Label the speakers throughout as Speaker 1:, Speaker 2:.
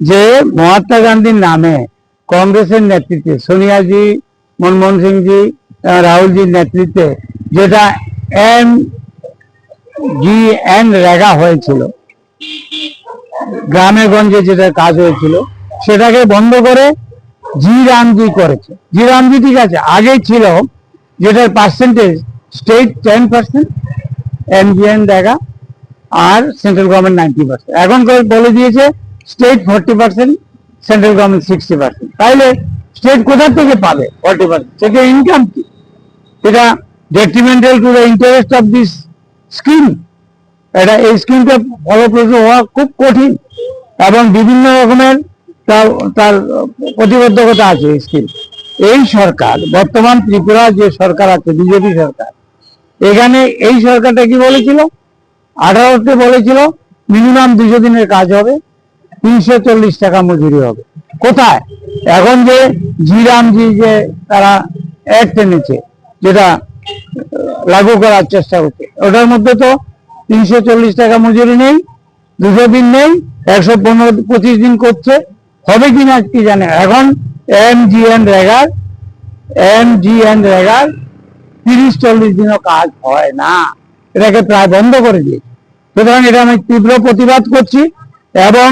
Speaker 1: যে মহাত্মা গান্ধীর নামে কংগ্রেসের নেতৃত্বে, সোনিয়াজি, মনমোহন সিংজি রাহুলজির নেতৃত্বে যেটা এম জি এন রেগা হয়েছিল, গ্রামে গঞ্জে যেটা কাজ হয়েছিল, সেটাকে বন্ধ করে জি রামজি করেছে। জি রামজি ঠিক আছে, আগে ছিল যেটার percentage state ten percent M G N REGA আর সেন্ট্রাল গভর্নমেন্ট নাইনটি পার্সেন্ট এখন বলে দিয়েছে state forty percent central government sixty percent তাইলে স্টেট কোথা থেকে পাবে ফর্টি পার্সেন্ট সেটা ইনকাম কি? এটা detrimental to the interest of this scheme এটা এই স্কিমটা ফলপ্রসূ হওয়া খুব কঠিন এবং বিভিন্ন রকমের তার প্রতিবদ্ধকতা আছে এই স্কিম এই সরকার, বর্তমান ত্রিপুরা যে সরকার আছে, বিজেপি সরকার, এখানে এই সরকারটা কি বলেছিল? আঠারোতে বলেছিল মিনিমাম দুশো দিনের কাজ হবে। তিনশো চল্লিশ টাকা মজুরি হবে। কোথায়? এখন যে জিরামজি যে তারা এক টেনেছে, যেটা লাগু করার চেষ্টা করছে, ওটার মধ্যে তো তিনশো চল্লিশ টাকা মজুরি নেই, দুশো দিন নেই, একশো পনেরো পঁচিশ দিন করছে, হবে কিনা কি জানে। এখন এম জি এন রেগার এম জি এন রেগার তিরিশ চল্লিশ দিনও কাজ হয় না। এটাকে প্রায় বন্ধ করে দিয়েছে। সুতরাং এটা আমি তীব্র প্রতিবাদ করছি এবং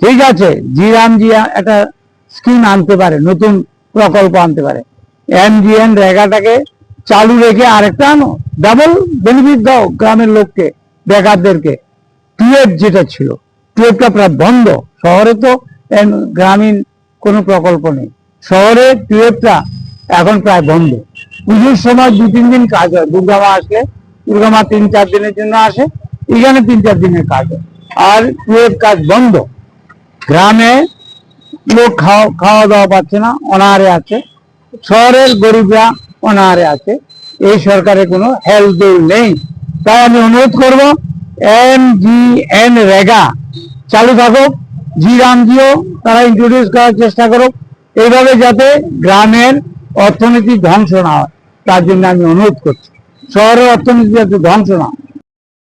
Speaker 1: ঠিক আছে জি রাম জি একটা স্কিম আনতে পারে, নতুন প্রকল্প আনতে পারে। এমজিএন রেগাটাকে চালু রেখে আরেকটা আনো ডাবল বেনিফিট দাও গ্রামের লোককে, বেকারদেরকে। টুয়েব যেটা ছিল টুয়েবটা প্রায় বন্ধ, শহরে তো গ্রামীণ কোনো প্রকল্প নেই। শহরে টুয়েবটা এখন প্রায় বন্ধ। পুজোর সময় দু, তিন দিন কাজ হয়, দুর্গা মা আসলে, দুর্গা মা তিন, চার দিনের জন্য আসে, এখানে তিন, চার দিনের কাজ হয়। আর টুয়েব কাজ বন্ধ। গ্রামে লোক খাওয়া খাওয়া দাওয়া পাচ্ছে না, অনাহারে আছে। শহরের গরিবরা অনাহারে আছে। এই সরকারের কোনো হেল্প নেই। তাই আমি অনুরোধ করব, এম জি এন রেগা, চালু থাকুক জি রামজিও তারা ইন্ট্রোডিউস করার চেষ্টা করুক। এইভাবে যাতে গ্রামের অর্থনীতি ধ্বংস না হয়, তার জন্য আমি অনুরোধ করছি। শহরের অর্থনীতি যাতে ধ্বংস না হয়।